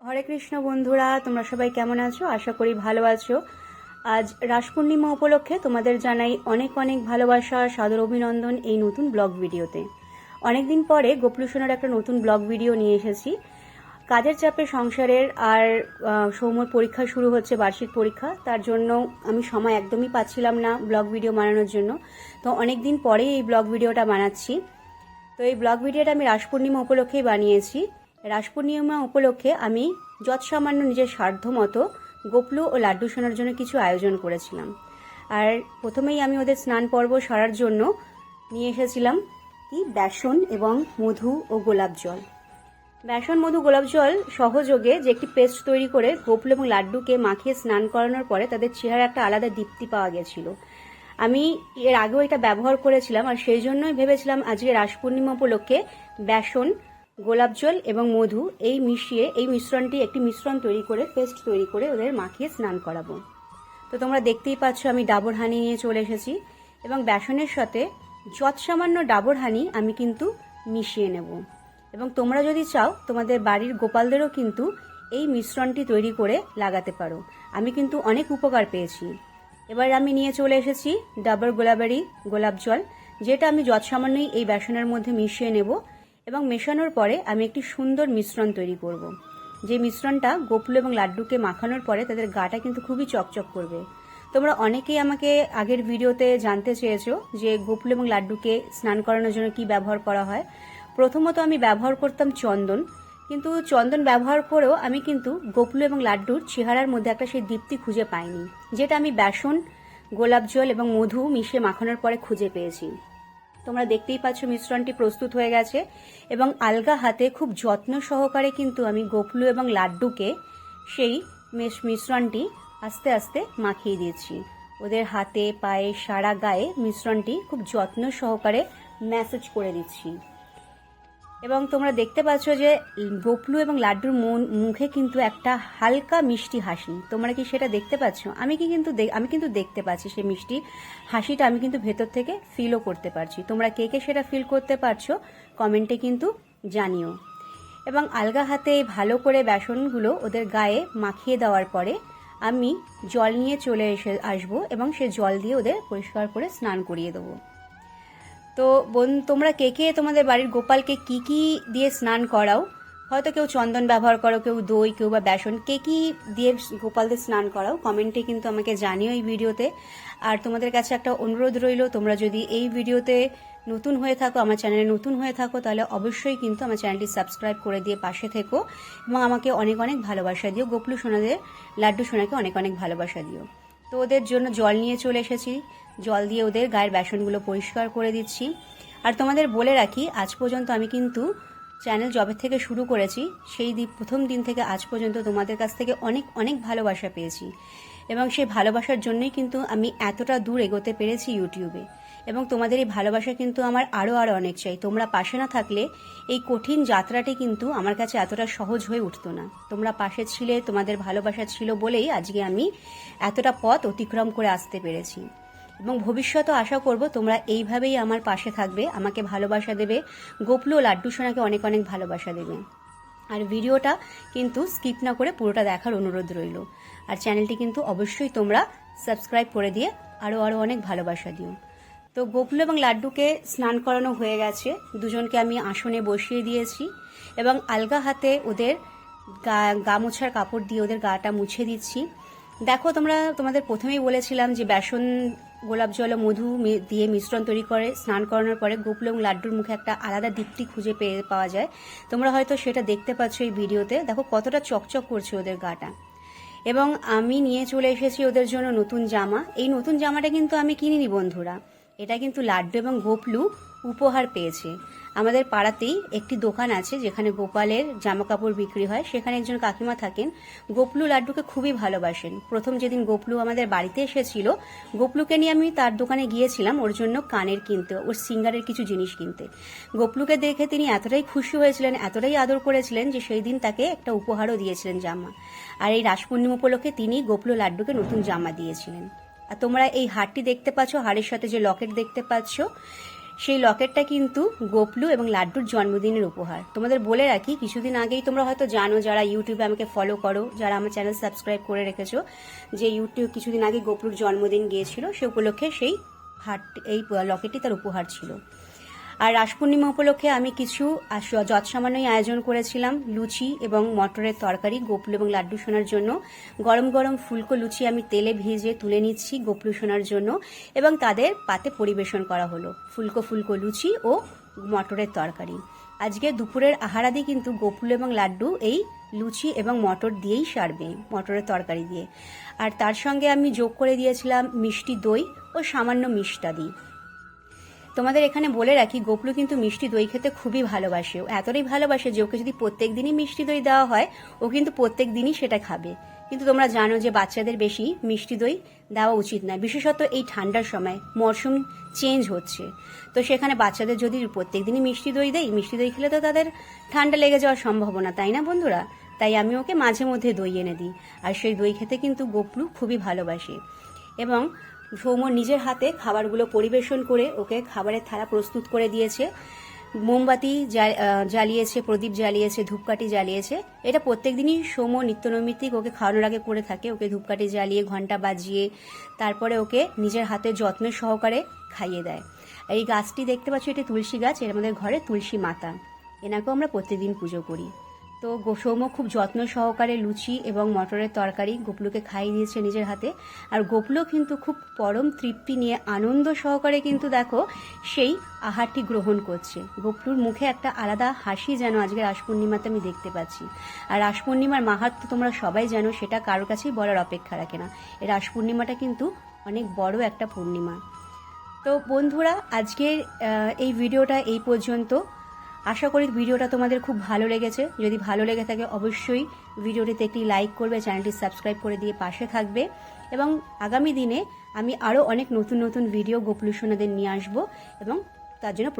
হরে কৃষ্ণ বন্ধুরা, তোমরা সবাই কেমন আছো? আশা করি ভালো আছো। আজ রাস পূর্ণিমা উপলক্ষে তোমাদের জানাই অনেক অনেক ভালোবাসা, সাদর অভিনন্দন এই নতুন ব্লগ ভিডিওতে। অনেকদিন পরে গোপলুসনের একটা নতুন ব্লগ ভিডিও নিয়ে এসেছি। কাজের চাপে সংসারের আর সৌম্যর পরীক্ষা শুরু হচ্ছে, বার্ষিক পরীক্ষা। তার জন্য আমি সময় একদমই পাচ্ছিলাম না ব্লগ ভিডিও বানানোর জন্য। তো অনেক দিন পরে এই ব্লগ ভিডিওটা বানাচ্ছি। তো এই ব্লগ ভিডিওটা আমি রাস পূর্ণিমা উপলক্ষেই বানিয়েছি। রাস পূর্ণিমা উপলক্ষে আমি যৎসামান্য নিজের সাধ্য মতো গোপলু ও লাড্ডু শোনার জন্য কিছু আয়োজন করেছিলাম। আর প্রথমেই আমি ওদের স্নান পর্ব সারার জন্য নিয়ে এসেছিলাম কি? বেসন এবং মধু ও গোলাপ জল। বেসন, মধু, গোলাপ জল সহযোগে যে একটি পেস্ট তৈরি করে গোপল এবং লাড্ডুকে মাখিয়ে স্নান করানোর পরে তাদের চেহারা একটা আলাদা দীপ্তি পাওয়া গেছিল। আমি এর আগেও এটা ব্যবহার করেছিলাম আর সেই জন্যই ভেবেছিলাম আজকে রাস পূর্ণিমা উপলক্ষে বেসন গোলাপ জল এবং মধু এই মিশিয়ে, এই মিশ্রণটি একটি মিশ্রণ তৈরি করে, পেস্ট তৈরি করে ওদের মাখিয়ে স্নান করাবো। তো তোমরা দেখতেই পাচ্ছ আমি ডাবর হানি নিয়ে চলে এসেছি এবং বেসনের সাথে যৎ সামান্য ডাবর হানি আমি কিন্তু মিশিয়ে নেব। এবং তোমরা যদি চাও, তোমাদের বাড়ির গোপালদেরও কিন্তু এই মিশ্রণটি তৈরি করে লাগাতে পারো। আমি কিন্তু অনেক উপকার পেয়েছি। এবার আমি নিয়ে চলে এসেছি ডাবর গোলাবারি গোলাপ জল, যেটা আমি যৎ সামান্যই এই বেসনের মধ্যে মিশিয়ে নেব এবং মেশানোর পরে আমি একটি সুন্দর মিশ্রণ তৈরি করব। যে মিশ্রণটা গোপুল এবং লাড্ডুকে মাখানোর পরে তাদের গাটা কিন্তু খুবই চকচক করবে। তোমরা অনেকেই আমাকে আগের ভিডিওতে জানতে চেয়েছো যে গোপুল এবং লাড্ডুকে স্নান করানোর জন্য কি ব্যবহার করা হয়। প্রথমত আমি ব্যবহার করতাম চন্দন, কিন্তু চন্দন ব্যবহার করেও আমি কিন্তু গোপুল এবং লাড্ডুর চেহারার মধ্যে একটা সেই দীপ্তি খুঁজে পাইনি, যেটা আমি বেসন, গোলাপ জল এবং মধু মিশিয়ে মাখানোর পরে খুঁজে পেয়েছি। তোমরা দেখতেই পাচ্ছ মিশ্রণটি প্রস্তুত হয়ে গেছে এবং আলগা হাতে খুব যত্ন সহকারে কিন্তু আমি গোপলু এবং লাড্ডুকে সেই মিশ- মিশ্রণটি আস্তে আস্তে মাখিয়ে দিয়েছি। ওদের হাতে, পায়ে, সারা গায়ে মিশ্রণটি খুব যত্ন সহকারে ম্যাসেজ করে দিচ্ছি। এবং তোমরা দেখতে পাচ্ছ যে গোপলু এবং লাড্ডুর মুখে কিন্তু একটা হালকা মিষ্টি হাসি। তোমরা কি সেটা দেখতে পাচ্ছ? আমি কি কিন্তু আমি কিন্তু দেখতে পাচ্ছি সেই মিষ্টি হাসিটা আমি কিন্তু ভেতর থেকে ফিলও করতে পারছি। তোমরা কে কে সেটা ফিল করতে পারছ কমেন্টে কিন্তু জানিও। এবং আলগা হাতে ভালো করে বেসনগুলো ওদের গায়ে মাখিয়ে দেওয়ার পরে আমি জল নিয়ে চলে এসে আসব এবং সে জল দিয়ে ওদের পরিষ্কার করে স্নান করিয়ে দেবো। তো বোন, তোমরা কে কে তোমাদের বাড়ির গোপালকে কি কি দিয়ে স্নান করাও? হয়তো কেউ চন্দন ব্যবহার করো, কেউ দই, কেউ বা বেসন, কে কি দিয়ে গোপালদের স্নান করাও? কমেন্টে কিন্তু আমাকে জানিও এই ভিডিওতে। আর তোমাদের কাছে একটা অনুরোধ রইল, তোমরা যদি এই ভিডিওতে নতুন হয়ে থাকো, আমার চ্যানেলে নতুন হয়ে থাকো, তাহলে অবশ্যই কিন্তু আমার চ্যানেলটি সাবস্ক্রাইব করে দিয়ে পাশে থেকো এবং আমাকে অনেক অনেক ভালোবাসা দিও। গোপলু সোনাদের, লাড্ডু সোনাকে অনেক অনেক ভালোবাসা দিও। তো ওদের জন্য জল নিয়ে চলে এসেছি। জল দিয়ে ওদের গায়ের বেসনগুলো পরিষ্কার করে দিচ্ছি। আর তোমাদের বলে রাখি, আজ পর্যন্ত আমি কিন্তু চ্যানেল জবের থেকে শুরু করেছি, সেই দিন প্রথম দিন থেকে আজ পর্যন্ত তোমাদের কাছ থেকে অনেক অনেক ভালোবাসা পেয়েছি। এবং সেই ভালোবাসার জন্যই কিন্তু আমি এতটা দূর এগোতে পেরেছি ইউটিউবে এবং তোমাদের এই ভালোবাসা কিন্তু আমার আরও আরও অনেক চাই। তোমরা পাশে না থাকলে এই কঠিন যাত্রাটি কিন্তু আমার কাছে এতটা সহজ হয়ে উঠতো না। তোমরা পাশে ছিলে, তোমাদের ভালোবাসা ছিল বলেই আজকে আমি এতটা পথ অতিক্রম করে আসতে পেরেছি। এবং ভবিষ্যতে আশা করব তোমরা এইভাবেই আমার পাশে থাকবে, আমাকে ভালোবাসা দেবে। গোপলু ও লাড্ডু সোনাকে অনেক অনেক ভালোবাসা দেবে। আর ভিডিওটা কিন্তু স্কিপ না করে পুরোটা দেখার অনুরোধ রইল। আর চ্যানেলটি কিন্তু অবশ্যই তোমরা সাবস্ক্রাইব করে দিয়ে আরও আরও অনেক ভালোবাসা দিও। তো গোকুল এবং লাড্ডুকে স্নান করানো হয়ে গেছে। দুজনকে আমি আসনে বসিয়ে দিয়েছি এবং আলগা হাতে ওদের গা গা মোছার কাপড় দিয়ে ওদের গাটা মুছে দিচ্ছি। দেখো তোমরা, তোমাদের প্রথমেই বলেছিলাম যে বেসন গোলাপ জল ও মধু দিয়ে মিশ্রণ তৈরি করে, স্নান করানোর পরে গোপলং এবং লাড্ডুর মুখে একটা আলাদা দীপ্তি খুঁজে পেয়ে পাওয়া যায়। তোমরা হয়তো সেটা দেখতে পাচ্ছ এই ভিডিওতে। দেখো কতটা চকচক করছে ওদের গাটা। এবং আমি নিয়ে চলে এসেছি ওদের জন্য নতুন জামা। এই নতুন জামাটা কিন্তু আমি কিনিনি বন্ধুরা। এটা কিন্তু লাড্ডু এবং গোপলু উপহার পেয়েছে। আমাদের পাড়াতেই একটি দোকান আছে যেখানে গোপালের জামা কাপড় বিক্রি হয়। সেখানে একজন কাকিমা থাকেন। গোপলু লাড্ডুকে খুবই ভালোবাসেন। প্রথম যেদিন গোপলু আমাদের বাড়িতে এসেছিল, গোপলুকে নিয়ে আমি তার দোকানে গিয়েছিলাম ওর জন্য কানের কিনতে, ওর সিঙ্গারের কিছু জিনিস কিনতে। গোপলুকে দেখে তিনি এতটাই খুশি হয়েছিলেন, এতটাই আদর করেছিলেন যে সেই দিন তাকে একটা উপহারও দিয়েছিলেন জামা। আর এই রাস পূর্ণিমা উপলক্ষে তিনি গোপলু লাড্ডুকে নতুন জামা দিয়েছিলেন। আর তোমরা এই হারটি দেখতে পাচ্ছ হারের সাথে যে লকেট দেখতে পাচ্ছ সেই লকেটটা কিন্তু গোপলু এবং লাড্ডুর জন্মদিনের উপহার। তোমাদের বলে রাখি, কিছুদিন আগেই তোমরা হয়তো জানো যারা ইউটিউবে আমাকে ফলো করো, যারা আমার চ্যানেল সাবস্ক্রাইব করে রেখেছো, যে ইউটিউব কিছুদিন আগে গোপলুর জন্মদিন গিয়েছিল, সে উপলক্ষে সেই হাট, এই লকেটটি তার উপহার ছিল। আর রাস পূর্ণিমা উপলক্ষে আমি কিছু যৎসামান্যই আয়োজন করেছিলাম, লুচি এবং মটরের তরকারি, গোপলু এবং লাড্ডু সোনার জন্য। গরম গরম ফুলকো লুচি আমি তেলে ভেজে তুলে নিচ্ছি গোপলু সোনার জন্য এবং তাদের পাতে পরিবেশন করা হলো। ফুলকো ফুলকো লুচি ও মটরের তরকারি। আজকে দুপুরের আহারাদি কিন্তু গোপুল এবং লাড্ডু এই লুচি এবং মটর দিয়েই সারবে, মটরের তরকারি দিয়ে। আর তার সঙ্গে আমি যোগ করে দিয়েছিলাম মিষ্টি দই ও সামান্য মিষ্টাদি। তোমাদের এখানে বলে রাখি, গোপলু কিন্তু মিষ্টি দই খেতে খুবই ভালোবাসে। ও এতটাই ভালোবাসে যে ওকে যদি প্রত্যেক দিনই মিষ্টি দই দেওয়া হয়, ও কিন্তু প্রত্যেক দিনই সেটা খাবে। কিন্তু তোমরা জানো যে বাচ্চাদের বেশি মিষ্টি দই দেওয়া উচিত নয়। বিশেষত এই ঠান্ডার সময় মরশুম চেঞ্জ হচ্ছে। তো সেখানে বাচ্চাদের যদি প্রত্যেক দিনই মিষ্টি দই দেয় মিষ্টি দই খেলে তো তাদের ঠান্ডা লেগে যাওয়ার সম্ভাবনা, তাই না বন্ধুরা? তাই আমি ওকে মাঝে মধ্যে দই এনে দিই। আর সেই দই খেতে কিন্তু গোপলু খুবই ভালোবাসে। এবং সৌম্য নিজের হাতে খাবারগুলো পরিবেশন করে ওকে খাবারের থালা প্রস্তুত করে দিয়েছে। মোমবাতি জ্বালিয়েছে, প্রদীপ জ্বালিয়েছে, ধূপকাঠি জ্বালিয়েছে। এটা প্রত্যেক দিনই সৌম্য নিত্যনৈমিত্তিক ওকে খাওয়ানোর আগে করে থাকে। ওকে ধূপকাঠি জ্বালিয়ে ঘণ্টা বাজিয়ে, তারপরে ওকে নিজের হাতে যত্ন সহকারে খাইয়ে দেয়। এই গাছটি দেখতে পাচ্ছ, এটি তুলসী গাছ, এর আমাদের ঘরে তুলসী মাতা। এনাকেও আমরা প্রতিদিন পুজো করি। তো সৌম্য খুব যত্ন সহকারে লুচি এবং মটরের তরকারি গোপলুকে খাইয়ে দিয়েছে নিজের হাতে। আর গোপলু কিন্তু খুব পরম তৃপ্তি নিয়ে আনন্দ সহকারে কিন্তু দেখো সেই আহারটি গ্রহণ করছে। গোপলুর মুখে একটা আলাদা হাসি যেন আজকে রাস পূর্ণিমাতে আমি দেখতে পাচ্ছি। আর রাস পূর্ণিমার মাহাত্ম তোমরা সবাই জানো, সেটা কারোর কাছেই বলার অপেক্ষা রাখে না। এই রাস পূর্ণিমাটা কিন্তু অনেক বড় একটা পূর্ণিমা। তো বন্ধুরা, আজকের এই ভিডিওটা এই পর্যন্ত। আশা করি ভিডিওটা তোমাদের খুব ভালো লেগেছে। যদি ভালো লেগে থাকে, অবশ্যই ভিডিওটিতে একটি লাইক করবে, চ্যানেলটি সাবস্ক্রাইব করে দিয়ে পাশে থাকবে। এবং আগামী দিনে আমি আরও অনেক নতুন নতুন ভিডিও গোপলু সোনাদের নিয়ে আসব এবং তার জন্য